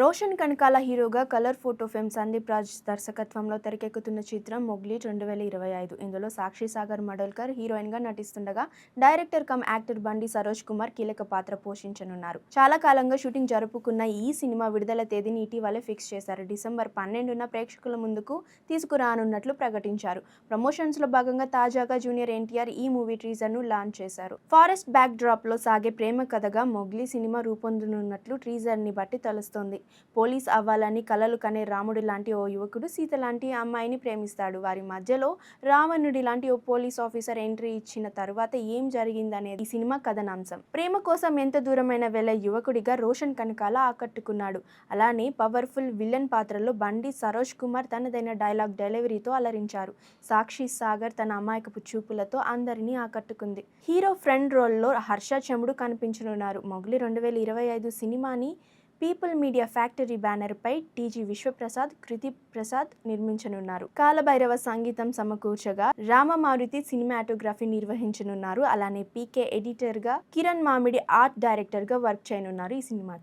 రోషన్ కనకాల హీరోగా colour photo film Sandeep Raj దర్శకత్వంలో తెరకెక్కుతున్న చిత్రం మొగ్లీ రెండు వేల ఇరవై ఐదు. ఇందులో సాక్షి సాగర్ మడోల్కర్ హీరోయిన్గా నటిస్తుండగా డైరెక్టర్ కమ్ యాక్టర్ బండి సరోజ్ కుమార్ కీలక పాత్ర పోషించనున్నారు. చాలా కాలంగా షూటింగ్ జరుపుకున్న ఈ సినిమా విడుదల తేదీని ఇటీవలే ఫిక్స్ చేశారు. డిసెంబర్ పన్నెండున ప్రేక్షకుల ముందుకు తీసుకురానున్నట్లు ప్రకటించారు. ప్రమోషన్స్లో భాగంగా తాజాగా జూనియర్ ఎన్టీఆర్ ఈ మూవీ ట్రీజర్ను లాంచ్ చేశారు. ఫారెస్ట్ బ్యాక్ డ్రాప్లో సాగే ప్రేమ కథగా మొగ్లీ సినిమా రూపొందనున్నట్లు ట్రీజర్ని బట్టి తెలుస్తోంది. పోలీస్ అవ్వాలని కలలు కనే రాముడి లాంటి ఓ యువకుడు సీత లాంటి అమ్మాయిని ప్రేమిస్తాడు. వారి మధ్యలో రావణుడి లాంటి ఓ పోలీస్ ఆఫీసర్ ఎంట్రీ ఇచ్చిన తరువాత ఏం జరిగిందనేది ఈ సినిమా కథనాంశం. ప్రేమ కోసం ఎంత దూరమైన వెళ్ళే యువకుడిగా రోషన్ కనకాల ఆకట్టుకున్నాడు. అలానే పవర్ఫుల్ విలన్ పాత్రలో బండి సరోజ్ కుమార్ తనదైన డైలాగ్ డెలివరీతో అలరించారు. సాక్షి సాగర్ తన అమాయకపు చూపులతో అందరినీ ఆకట్టుకుంది. హీరో ఫ్రెండ్ రోల్లో హర్ష చెముడు కనిపించనున్నారు. మొగలి రెండు వేల ఇరవై ఐదు సినిమాని పీపుల్ మీడియా ఫ్యాక్టరీ బ్యానర్పై టీజీ విశ్వప్రసాద్ కృతి ప్రసాద్ నిర్మించనున్నారు. కాలభైరవ సంగీతం సమకూర్చగా రామమారుతి సినిమాటోగ్రఫీ నిర్వహించనున్నారు. అలానే పీకే ఎడిటర్గా కిరణ్ మామిడి ఆర్ట్ డైరెక్టర్గా వర్క్ చేయనున్నారు ఈ సినిమాకి.